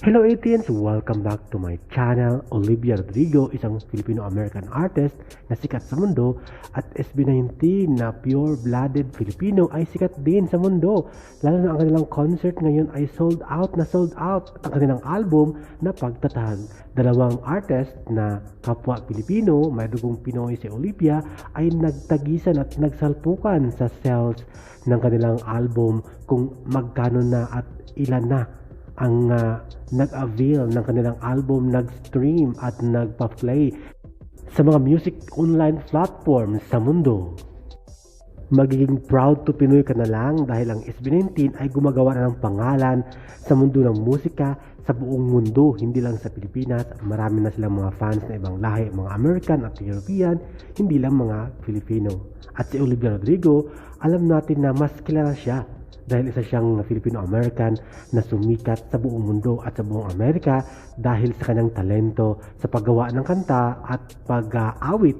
Hello Etiens! Welcome back to my channel. Olivia Rodrigo, isang Filipino-American artist na sikat sa mundo at SB19 na pure-blooded Filipino ay sikat din sa mundo. Lalo na ang kanilang concert ngayon ay sold out na sold out. Ang kanilang album na pagtatag. Dalawang artist na kapwa Pilipino, may dugong Pinoy si Olivia ay nagtagisan at nagsalpukan sa sales ng kanilang album kung magkano na at ilan na ang uh, nag-avail ng kanilang album, nag-stream at nagpa-play sa mga music online platforms sa mundo. Magiging proud to Pinoy ka na lang dahil ang SB19 ay gumagawa na ng pangalan sa mundo ng musika sa buong mundo, hindi lang sa Pilipinas. Marami na silang mga fans na ibang lahi, mga American at European, hindi lang mga Filipino. At si Olivia Rodrigo, alam natin na mas kilala siya dahil isa siyang Filipino-American na sumikat sa buong mundo at sa buong Amerika dahil sa kanyang talento sa paggawa ng kanta at pag-aawit.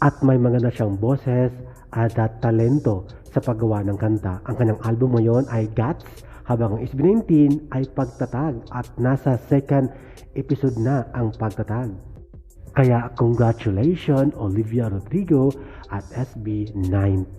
At may mga na siyang boses at talento sa paggawa ng kanta. Ang kanyang album ngayon ay Guts habang ang SB19 ay pagtatag at nasa second episode na ang pagtatag. Kaya congratulations Olivia Rodrigo at SB19.